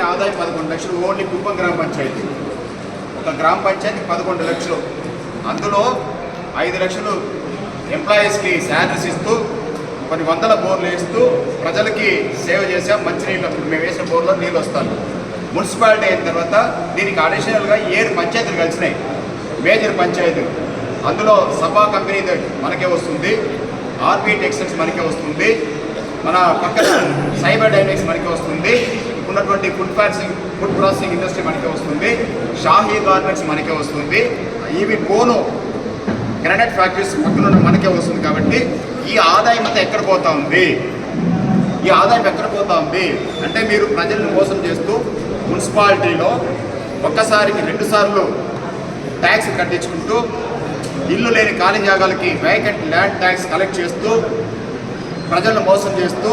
ఆదాయం పదకొండు లక్షలు ఓన్లీ కుప్పం గ్రామ పంచాయతీ. ఒక గ్రామ పంచాయతీ పదకొండు లక్షలు. అందులో ఐదు లక్షలు ఎంప్లాయీస్కి శాలరీస్ ఇస్తూ కొన్ని వందల బోర్లు వేస్తూ ప్రజలకి సేవ చేసాం మంచినీళ్ళు అప్పుడు మేము వేసిన బోర్లో నీళ్ళు వస్తాను మున్సిపాలిటీ అయిన తర్వాత దీనికి అడిషనల్గా ఏడు పంచాయతీలు కలిసినాయి. మేజర్ పంచాయతీలు అందులో సభా కంపెనీ మనకే వస్తుంది. ఆర్బీ టెక్స్టైల్స్ మనకే వస్తుంది. మన పక్కన సైబర్ డైనమిక్స్ మనకే వస్తుంది. Food processing food processing industry మనకే వస్తుంది. షాహీ గార్మెంట్స్ మనకే వస్తుంది. ఇవి బోను గ్రానైట్ ఫ్యాక్టరీస్ పక్కన మనకే వస్తుంది కాబట్టి ఈ ఆదాయం అంతా ఎక్కడ పోతా ఉంది? ఈ ఆదాయం ఎక్కడ పోతా ఉంది? అంటే మీరు ప్రజలను మోసం చేస్తూ మున్సిపాలిటీలో ఒక్కసారికి రెండు సార్లు ట్యాక్స్ కట్టించుకుంటూ ఇల్లు లేని ఖాళీ జాగాలకి వేకెంట్ ల్యాండ్ ట్యాక్స్ కలెక్ట్ చేస్తూ ప్రజలను మోసం చేస్తూ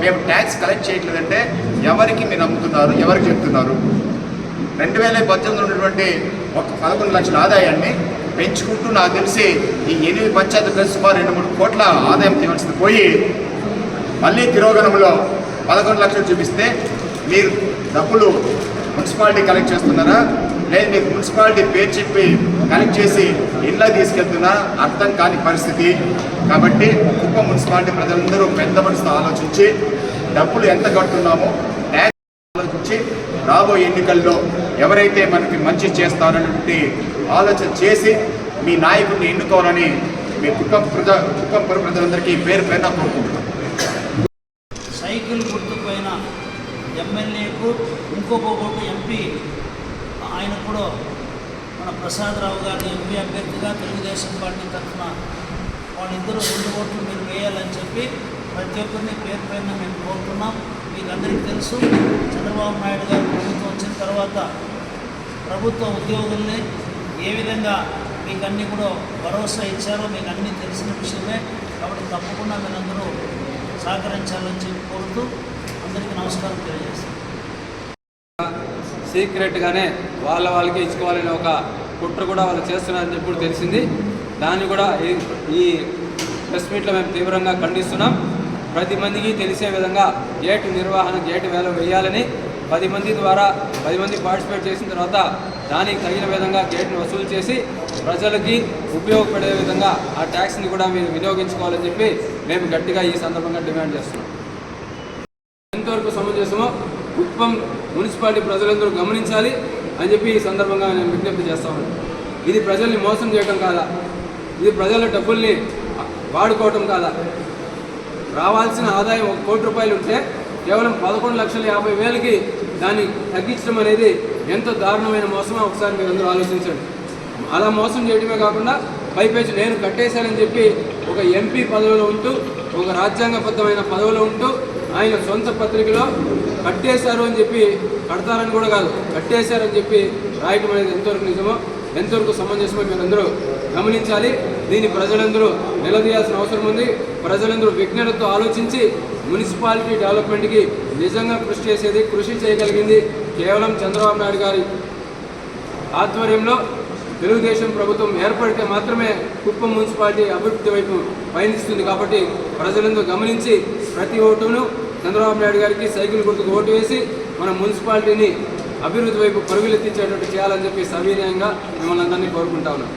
మేము ట్యాక్స్ కలెక్ట్ చేయట్లేదంటే ఎవరికి మీరు అమ్ముతున్నారు ఎవరికి చెప్తున్నారు? రెండు వేల పద్దెనిమిది ఉన్నటువంటి ఒక పదకొండు లక్షల ఆదాయాన్ని పెంచుకుంటూ నాకు తెలిసి ఈ ఎనిమిది పంచాయతీ కలిసి సుమారు రెండు మూడు కోట్ల ఆదాయం తీయవలసింది పోయి మళ్ళీ తిరోగణంలో పదకొండు లక్షలు చూపిస్తే మీరు డబ్బులు మున్సిపాలిటీ కలెక్ట్ చేస్తున్నారా? లేదు మీకు మున్సిపాలిటీ పేరు చెప్పి కనెక్ట్ చేసి ఇళ్ళ తీసుకెళ్తున్నా అర్థం కాని పరిస్థితి. కాబట్టి కుప్ప మున్సిపాలిటీ ప్రజలందరూ పెద్ద మనసుతో ఆలోచించి డబ్బులు ఎంత కడుతున్నామో ఆలోచించి రాబోయే ఎన్నికల్లో ఎవరైతే మనకి మంచి చేస్తారన్నటువంటి ఆలోచన చేసి మీ నాయకుడిని ఎన్నుకోవాలని మీ కుప్పం ప్రజ కుప్పం ప్రజలందరికీ పేరు పేరున కోరుకుంటున్నాను సైకిల్ గుర్తుపైన ఎమ్మెల్యేకు ఇంకొక ఓటు ఎంపీ ఆయన కూడా మన ప్రసాదరావు గారిని ఎంపీ అభ్యర్థిగా తెలుగుదేశం పార్టీ తరఫున వాళ్ళిద్దరూ రెండు ఓట్లు మీరు వేయాలని చెప్పి ప్రతి ఒక్కరిని పేరు పైన మేము కోరుతున్నాం. మీకు అందరికీ తెలుసు చంద్రబాబు నాయుడు గారు ప్రభుత్వం వచ్చిన తర్వాత ప్రభుత్వ ఉద్యోగుల్ని ఏ విధంగా మీకు అన్నీ కూడా భరోసా ఇచ్చారో మీకు అన్నీ తెలిసిన విషయమే. కాబట్టి తప్పకుండా మీరందరూ సహకరించాలని చెప్పి కోరుతూ అందరికీ నమస్కారం తెలియజేస్తాను సీక్రెట్గానే వాళ్ళ వాళ్ళకి ఇచ్చుకోవాలనే ఒక కుట్ర కూడా వాళ్ళు చేస్తున్నారని చెప్పి తెలిసింది. దాన్ని కూడా ఈ- ఈ ప్రెస్ మీట్లో మేము తీవ్రంగా ఖండిస్తున్నాం. ప్రతి మందికి తెలిసే విధంగా గేటు నిర్వహణ గేటు వేల వేయాలని పది మంది ద్వారా పది మంది పార్టిసిపేట్ చేసిన తర్వాత దానికి తగిన విధంగా గేట్ను వసూలు చేసి ప్రజలకి ఉపయోగపడే విధంగా ఆ ట్యాక్స్ని కూడా మీరు వినియోగించుకోవాలని చెప్పి మేము గట్టిగా ఈ సందర్భంగా డిమాండ్ చేస్తున్నాం. ఎంతవరకు సమంజసమో కుప్పం మున్సిపాలిటీ ప్రజలందరూ గమనించాలి అని చెప్పి ఈ సందర్భంగా నేను విజ్ఞప్తి చేస్తా ఇది ప్రజల్ని మోసం చేయడం కాదా? ఇది ప్రజల డబ్బుల్ని వాడుకోవటం కాదా? రావాల్సిన ఆదాయం ఒక కోటి రూపాయలు ఉంటే కేవలం పదకొండు లక్షల యాభై వేలకి దాన్ని తగ్గించడం అనేది ఎంతో దారుణమైన మోసమో? ఒకసారి మీరు అందరూ ఆలోచించండి. అలా మోసం చేయడమే కాకుండా పైపేచి నేను కట్టేశానని చెప్పి ఒక ఎంపీ పదవిలో ఉంటూ ఒక రాజ్యాంగబద్ధమైన పదవిలో ఉంటూ ఆయన సొంత పత్రికలో కట్టేశారు అని చెప్పి కడతారని కూడా కాదు కట్టేశారని చెప్పి రాయటం అనేది ఎంతవరకు నిజమో ఎంతవరకు సమంజసమో మీరందరూ గమనించాలి. దీన్ని ప్రజలందరూ నిలదీయాల్సిన అవసరం ఉంది. ప్రజలందరూ విజ్ఞతతో ఆలోచించి మున్సిపాలిటీ డెవలప్మెంట్కి నిజంగా కృషి చేసేది కృషి చేయగలిగింది కేవలం చంద్రబాబు నాయుడు గారి ఆధ్వర్యంలో తెలుగుదేశం ప్రభుత్వం ఏర్పడితే మాత్రమే కుప్పం మున్సిపాలిటీ అభివృద్ధి వైపు పయనిస్తుంది కాబట్టి ప్రజలందరూ గమనించి ప్రతి ఓటును చంద్రబాబు నాయుడు గారికి సైకిల్ గుర్తుకు ఓటు వేసి మన మున్సిపాలిటీని అభివృద్ధి వైపు పరుగులెత్తించేటట్టు చేయాలని చెప్పి సవినయంగా మిమ్మల్ని అందరినీ కోరుకుంటా ఉన్నాం.